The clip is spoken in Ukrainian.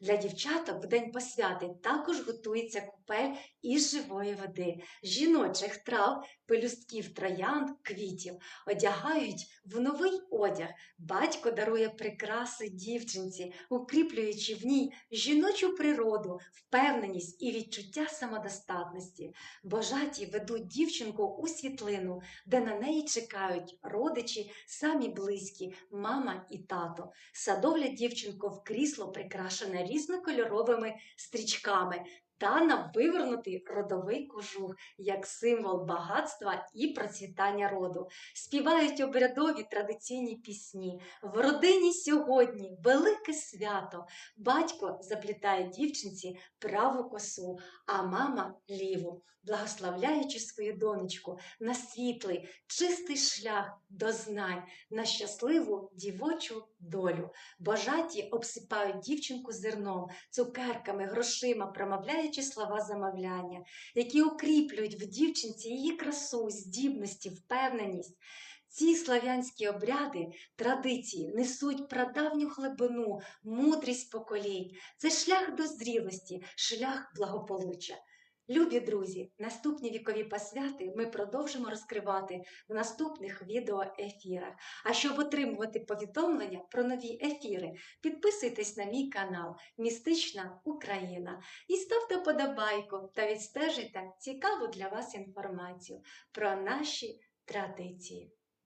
Для дівчаток в день посвяти також готується купель із живої води, жіночих трав, пелюстків троянд, квітів, одягають в новий одяг. Батько дарує прикраси дівчинці, укріплюючи в ній жіночу природу, впевненість і відчуття самодостатності. Божаті ведуть дівчинку у світлину, де на неї чекають родичі, самі близькі, мама і тато. Садовлять дівчинку в крісло, прикрашене різнокольоровими стрічками. Та на вивернутий родовий кожух як символ багатства і процвітання роду. Співають обрядові традиційні пісні. В родині сьогодні велике свято. Батько заплітає дівчинці праву косу, а мама ліву, благословляючи свою донечку на світлий, чистий шлях до знань, на щасливу дівочу долю. Божаті обсипають дівчинку зерном, цукерками, грошима, промовляючи слова замовляння, які укріплюють в дівчинці її красу, здібності, впевненість. Ці слав'янські обряди, традиції несуть прадавню глибину, мудрість поколінь. Це шлях до зрілості, шлях благополуччя. Любі друзі, наступні вікові посвяти ми продовжимо розкривати в наступних відеоефірах. А щоб отримувати повідомлення про нові ефіри, підписуйтесь на мій канал Містична Україна і ставте подобайку та відстежуйте цікаву для вас інформацію про наші традиції.